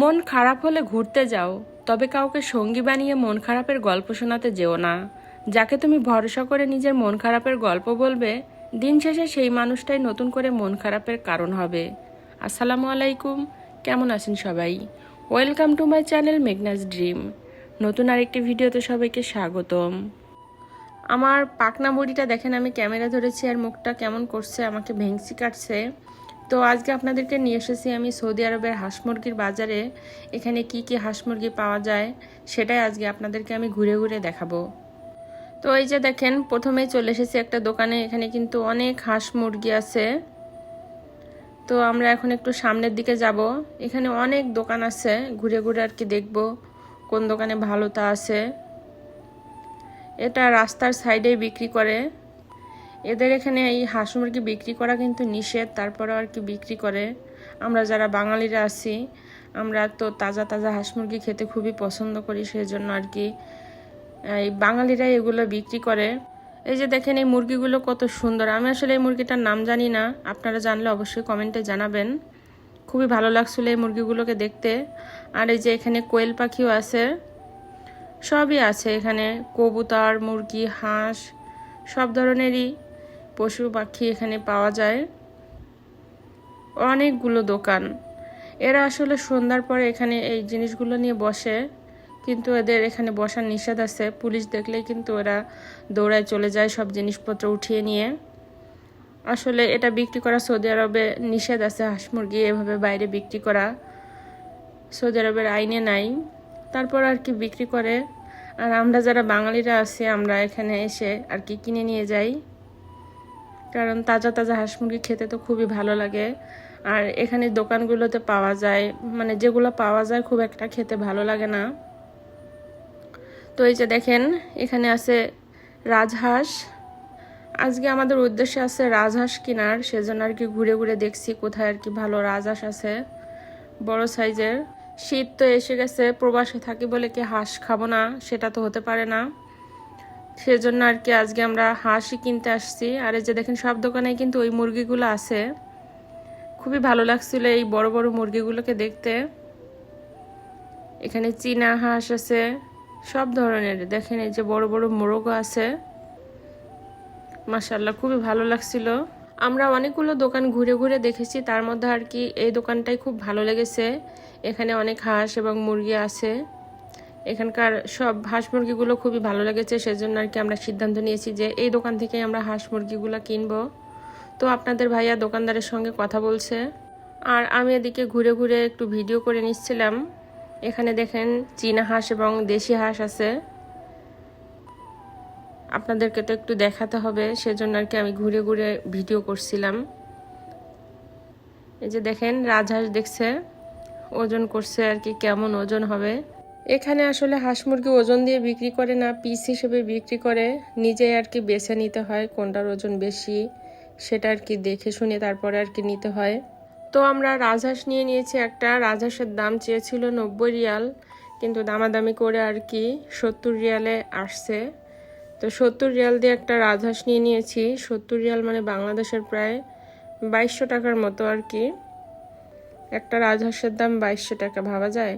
মন খারাপ হলে ঘুরতে যাও, তবে কাউকে সঙ্গী বানিয়ে মন খারাপের গল্প শোনাতে যেও না। যাকে তুমি ভরসা করে নিজের মন খারাপের গল্প বলবে, দিন শেষে সেই মানুষটাই নতুন করে মন খারাপের কারণ হবে। আসসালামু আলাইকুম, কেমন আছেন সবাই? Welcome to my channel Meghna's dream. নতুন আরেকটি ভিডিওতে সবাইকে স্বাগতম। আমার পাকনা বড়িটা দেখেন আমি ক্যামেরা ধরেছি আর মুখটা কেমন করছে, আমাকে ভেংসি কাটছে। তো আজকে আপনাদেরকে নিয়ে এসেছি আমি সৌদি আরবের হাঁস মুরগির বাজারে। এখানে কি কি হাঁস মুরগি পাওয়া যায় সেটাই আজকে আপনাদেরকে আমি ঘুরে ঘুরে দেখাবো। তো এই যে দেখেন, প্রথমেই চলে এসেছি একটা দোকানে, এখানে কিন্তু অনেক হাঁস মুরগি আছে। তো আমরা এখন একটু সামনের দিকে যাব। এখানে অনেক দোকান আছে, ঘুরে ঘুরে আর কি দেখব কোন দোকানে ভালো তা আছে। এটা রাস্তার সাইডেই বিক্রি করে। এদের এখানে এই হাঁস মুরগি বিক্রি করা কিন্তু নিষেধ তারপরে আর কি বিক্রি করে। আমরা যারা বাঙালিরা আছি, আমরা তো তাজা তাজা হাঁস মুরগি খেতে খুবই পছন্দ করি সেই জন্য আর কি এই বাঙালিরা এগুলো বিক্রি করে। এই যে দেখেন এই মুরগিগুলো কত সুন্দর। আমি আসলে এই মুরগিটার নাম জানি না, আপনারা জানলে অবশ্যই কমেন্টে জানাবেন। খুবই ভালো লাগছিল এই মুরগিগুলোকে দেখতে। আর এই যে এখানে কোয়েল পাখিও আছে, সবই আছে এখানে। কবুতর, মুরগি, হাঁস, সব ধরনেরই পশু পাখি এখানে পাওয়া যায়। অনেকগুলো দোকান। এরা আসলে সন্ধ্যার পরে এখানে এই জিনিসগুলো নিয়ে বসে, কিন্তু এদের এখানে বসার নিষেধ আছে। পুলিশ দেখলেই কিন্তু এরা দৌড়ায় চলে যায় সব জিনিসপত্র উঠিয়ে নিয়ে। আসলে এটা বিক্রি করা সৌদি আরবে নিষেধ আছে, হাঁস মুরগি এভাবে বাইরে বিক্রি করা সৌদি আরবের আইনে নাই। তারপর আর কি বিক্রি করে। আর আমরা যারা বাঙালিরা আছি, আমরা এখানে এসে আর কি কিনে নিয়ে যাই। কারণ তাজা তাজা হাঁস মুরগি খেতে তো খুবই ভালো লাগে। আর এখানে দোকানগুলোতে পাওয়া যায় মানে যেগুলো পাওয়া যায় খুব একটা খেতে ভালো লাগে না। তো এই যে দেখেন, এখানে আছে রাজহাঁস। আজকে আমাদের উদ্দেশ্যে আছে রাজহাঁস কেনার, সেজন্য আর কি ঘুরে ঘুরে দেখছি কোথায় আর কি ভালো রাজহাঁস আছে, বড় সাইজের। শীত তো এসে গেছে, প্রবাসে থাকি বলে কি হাঁস খাব না, সেটা তো হতে পারে না। সেজন্য আর কি আজকে আমরা হাঁসই কিনতে আসছি। আর এই যে দেখেন, সব দোকানে কিন্তু ওই মুরগিগুলো আছে। খুবই ভালো লাগছিল এই বড় বড় মুরগিগুলোকে দেখতে। এখানে চীনা হাঁস আছে, সব ধরনের। দেখেন এই যে বড় বড় মোরগও আছে। মাসাল্লাহ খুবই ভালো লাগছিল। আমরা অনেকগুলো দোকান ঘুরে ঘুরে দেখেছি, তার মধ্যে আর কি এই দোকানটাই খুব ভালো লেগেছে। এখানে অনেক হাঁস এবং মুরগি আছে। এখানকার সব হাঁস মুরগিগুলো খুবই ভালো লেগেছে, সেজন্য আর কি আমরা সিদ্ধান্ত নিয়েছি যে এই দোকান থেকে আমরা হাঁস মুরগিগুলো কিনবো। তো আপনাদের ভাইয়া দোকানদারের সঙ্গে কথা বলছে। আর আমি এদিকে ঘুরে ঘুরে একটু ভিডিও করে নিচ্ছিলাম। এখানে দেখেন চীনা হাঁস এবং দেশি হাঁস আছে। আপনাদেরকে তো একটু দেখাতে হবে, সেজন্য আর কি আমি ঘুরে ঘুরে ভিডিও করছিলাম। এই যে দেখেন রাজহাঁস দেখছে, ওজন করছে আর কি কেমন ওজন হবে। এখানে আসলে হাঁস মুরগি ওজন দিয়ে বিক্রি করে না, পিস হিসেবে বিক্রি করে। নিজে আর কি বেছে নিতে হয়, কোনটার ওজন বেশি সেটা আর কি দেখে শুনে তারপরে আর কি নিতে হয়। তো আমরা রাজহাঁস নিয়ে নিয়েছি একটা। রাজহাঁসের দাম চেয়েছিল নব্বই রিয়াল, কিন্তু দামাদামি করে আর কি সত্তর রিয়ালে আসছে। তো সত্তর রিয়াল দিয়ে একটা রাজহাঁস নিয়ে নিয়েছি। সত্তর রিয়াল মানে বাংলাদেশের প্রায় বাইশশো টাকার মতো আর কি। একটা রাজহাঁসের দাম বাইশশো টাকা, ভাবা যায়?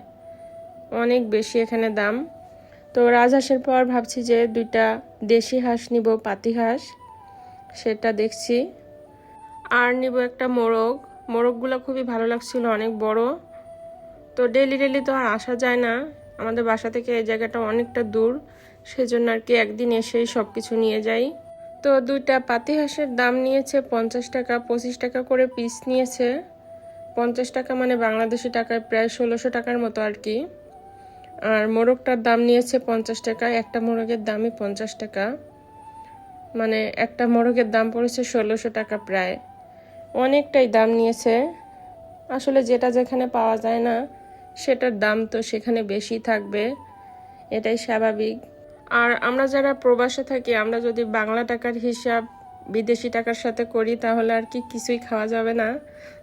অনেক বেশি এখানে দাম। তো রাজহাঁসের পর ভাবছি যে দুইটা দেশি হাঁস নিব, পাতি হাঁস। সেটা দেখছি। আর নিব একটা মোরগ। মোরগগুলো খুবই ভালো লাগছিল, অনেক বড়। তো ডেলি ডেলি তো আর আসা যায় না। আমাদের বাসা থেকে এই জায়গাটা অনেকটা দূর। সেজন্য আর কি একদিন এসেই সব কিছু নিয়ে যাই। তো দুইটা পাতি হাঁসের দাম নিয়েছে পঞ্চাশ টাকা, পঁচিশ টাকা করে পিস নিয়েছে। পঞ্চাশ টাকা মানে বাংলাদেশি টাকায় প্রায় ষোলোশো টাকার মতো আর কি। আর মোরগটার দাম নিয়েছে পঞ্চাশ টাকা, একটা মোরগের দামই পঞ্চাশ টাকা। মানে একটা মোরগের দাম পড়েছে ষোলোশো টাকা প্রায়। অনেকটাই দাম নিয়েছে। আসলে যেটা যেখানে পাওয়া যায় না, সেটার দাম তো সেখানে বেশি থাকবে। এটাই স্বাভাবিক। আর আমরা যারা প্রবাসে থাকি, আমরা যদি বাংলা টাকার হিসাব বিদেশি টাকার সাথে করি, তাহলে আর কি কিছুই খাওয়া যাবে না।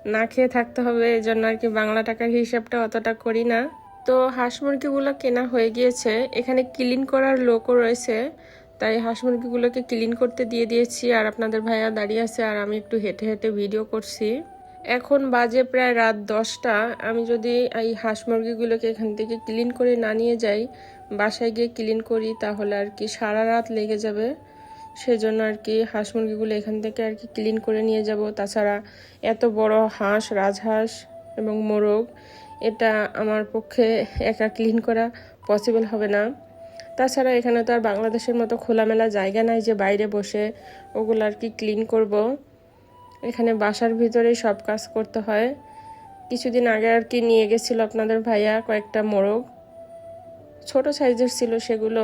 না খেয়ে থাকতে হবে এই জন্য আর কি বাংলা টাকার হিসাবটা অতটা করি না। তো হাঁস মুরগিগুলো কেনা হয়ে গিয়েছে। এখানে ক্লিন করার লোকও রয়েছে। তাই হাঁস মুরগিগুলোকে ক্লিন করতে দিয়ে দিয়েছি। আর আপনাদের ভাইয়া দাঁড়িয়ে আছে আর আমি একটু হেঁটে হেঁটে ভিডিও করছি। এখন বাজে প্রায় রাত দশটা। আমি যদি এই হাঁস মুরগিগুলোকে এখান থেকে ক্লিন করে না নিয়ে যাই, বাসায় গিয়ে ক্লিন করি, তাহলে আর কি সারা রাত লেগে যাবে। সেজন্য আর কি হাঁস মুরগিগুলো এখান থেকে আর কি ক্লিন করে নিয়ে যাব। তাছাড়া এত বড় হাঁস, রাজহাঁস এবং মোরগ এটা আমার পক্ষে একা ক্লিন করা পসিবল হবে না। তাছাড়া এখানে তো আর বাংলাদেশের মতো খোলামেলা জায়গা নাই যে বাইরে বসে ওগুলো আর কি ক্লিন করব। এখানে বাসার ভিতরেই সব কাজ করতে হয়। কিছুদিন আগে আর কি নিয়ে গেছিল আপনাদের ভাইয়া কয়েকটা মোরগ। ছোট সাইজের ছিল সেগুলো।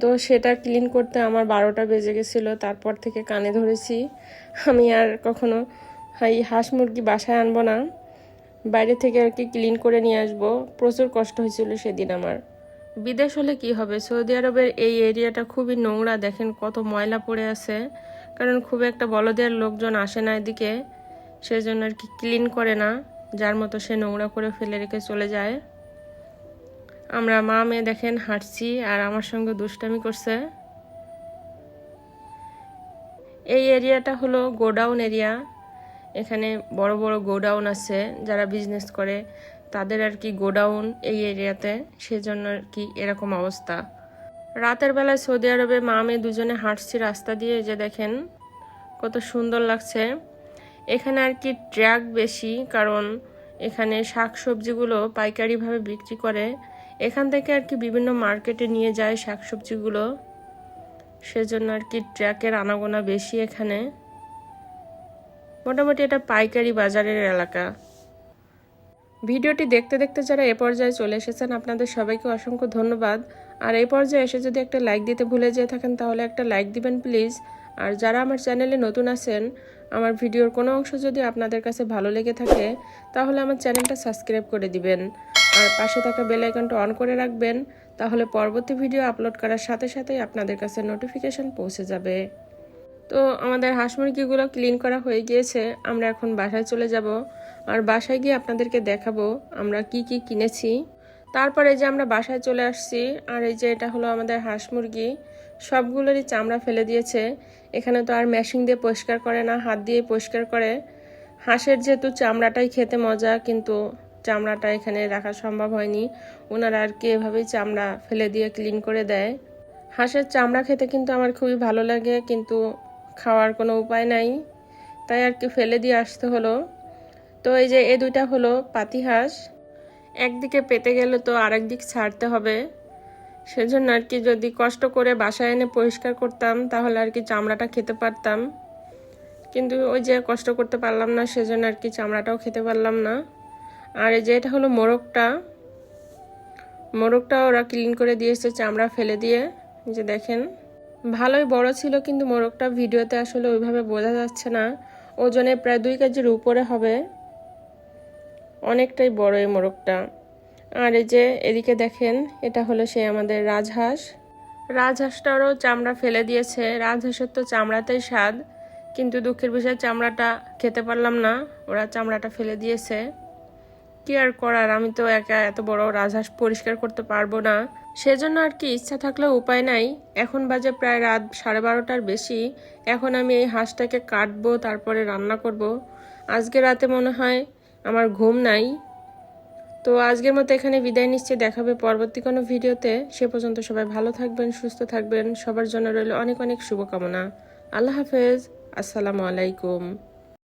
তো সেটা ক্লিন করতে আমার বারোটা বেজে গেছিল, তারপর থেকে কানে ধরেছি। আমি আর কখনো এই হাঁস মুরগি বাসায় আনব না। বাইরে থেকে আর কি ক্লিন করে নিয়ে আসব। প্রচুর কষ্ট হয়েছিল সেদিন আমার। বিদেশ হলে কি হবে? সৌদি আরবের এই এরিয়াটা খুবই নোংরা, দেখেন কত ময়লা পড়ে আছে। কারণ খুব একটা বলদের লোকজন আসে না এদিকে, সেজন্য আর কি ক্লিন করে না, যার মতো সে নোংরা করে ফেলে রেখে চলে যায়। আমরা মা মেয়ে দেখেন হাঁটছি আর আমার সঙ্গে দুষ্টামি করছে। এই এরিয়াটা হলো গোডাউন এরিয়া। এখানে বড় বড় গোডাউন আছে, যারা বিজনেস করে। তাদের আর কি গোডাউন এই এরিয়াতে, সেজন্য আর কি এরকম অবস্থা। রাতের বেলায় সৌদি আরবে মা মেয়ে দুজনে হাঁটছি রাস্তা দিয়ে যে দেখেন, কত সুন্দর লাগছে। এখানে আর কি ট্র্যাক বেশি, কারণ এখানে শাক সবজিগুলো পাইকারিভাবে বিক্রি করে। এখান থেকে আর কি বিভিন্ন মার্কেটে নিয়ে যায় শাক সবজিগুলো সেজন্য আর কি ট্র্যাকের আনাগোনা বেশি এখানে। মোটামুটি এটা পাইকারি বাজারের এলাকা। ভিডিওটি দেখতে দেখতে যারা এ পর্যায়ে চলে এসেছেন, আপনাদের সবাইকে অসংখ্য ধন্যবাদ। আর এই পর্যায়ে এসে যদি একটা লাইক দিতে ভুলে যেয়ে থাকেন, তাহলে একটা লাইক দিবেন প্লিজ আর যারা আমার চ্যানেলে নতুন আছেন, আমার ভিডিওর কোনো অংশ যদি আপনাদের কাছে ভালো লেগে থাকে, তাহলে আমার চ্যানেলটা সাবস্ক্রাইব করে দিবেন। আর পাশে থাকা বেল আইকনটা অন করে রাখবেন, তাহলে পরবর্তী ভিডিও আপলোড করার সাথে সাথেই আপনাদের কাছে নোটিফিকেশন পৌঁছে যাবে। তো আমাদের হাঁস মুরগিগুলো ক্লিন করা হয়ে গিয়েছে, আমরা এখন বাসায় চলে যাব। আর বাসায় গিয়ে আপনাদেরকে দেখাবো আমরা কি কি কিনেছি। তারপরে যে আমরা বাসায় চলে আসছি, আর এই যে এটা হলো আমাদের হাঁস মুরগি, সবগুলোরই চামড়া ফেলে দিয়েছে। এখানে তো আর মেশিন দিয়ে পরিষ্কার করে না, হাত দিয়ে পরিষ্কার করে। হাঁসের যেহেতু চামড়াটাই খেতে মজা, কিন্তু চামড়াটা এখানে রাখা সম্ভব হয়নি। ওনারা আর কি এভাবেই চামড়া ফেলে দিয়ে ক্লিন করে দেয়। হাঁসের চামড়া খেতে কিন্তু আমার খুবই ভালো লাগে, কিন্তু খাওয়ার কোনো উপায় নাই। তাই আর কি ফেলে দিয়ে আসতে হলো। তো এই যে এ দুইটা হলো পাতি হাঁস একদিকে পেতে গেলে তো আরেক দিক ছাড়তে হবে। সেজন্য আর কি যদি কষ্ট করে বাসায় এনে পরিষ্কার করতাম, তাহলে আর কি চামড়াটা খেতে পারতাম। কিন্তু ওই যে কষ্ট করতে পারলাম না, সেজন্য আর কি চামড়াটাও খেতে পারলাম না। আর এই যে এটা হলো মোরগটা। মোরগটা ওরা ক্লিন করে দিয়েছে চামড়া ফেলে দিয়ে। যে দেখেন। ভালোই বড় ছিল, কিন্তু মোরগটা ভিডিওতে আসলে ওইভাবে বোঝা যাচ্ছে না। ওজনে প্রায় দুই কেজির উপরে হবে। অনেকটাই বড় এই মোরগটা। আর এই যে এদিকে দেখেন, এটা হলো সে আমাদের রাজহাঁস। রাজহাঁসটারও চামড়া ফেলে দিয়েছে। রাজহাঁসের তো চামড়াতেই স্বাদ, কিন্তু দুঃখের বিষয় চামড়াটা খেতে পারলাম না। ওরা চামড়াটা ফেলে দিয়েছে। কি আর করার? আমি তো একা এত বড় রাজহাঁস পরিষ্কার করতে পারব না। সেজন্য আর কি ইচ্ছা থাকলেও উপায় নাই। এখন বাজে প্রায় রাত সাড়ে বারোটার বেশি। এখন আমি এই হাঁসটাকে কাটবো, তারপরে রান্না করব। আজকে রাতে মনে হয় আমার ঘুম নাই। তো আজকের মতো এখানে বিদায় নিচ্ছে। দেখাবে পরবর্তী কোনো ভিডিওতে। সে পর্যন্ত সবাই ভালো থাকবেন, সুস্থ থাকবেন। সবার জন্য রইল অনেক অনেক শুভকামনা। আল্লাহ হাফেজ। আসসালামু আলাইকুম।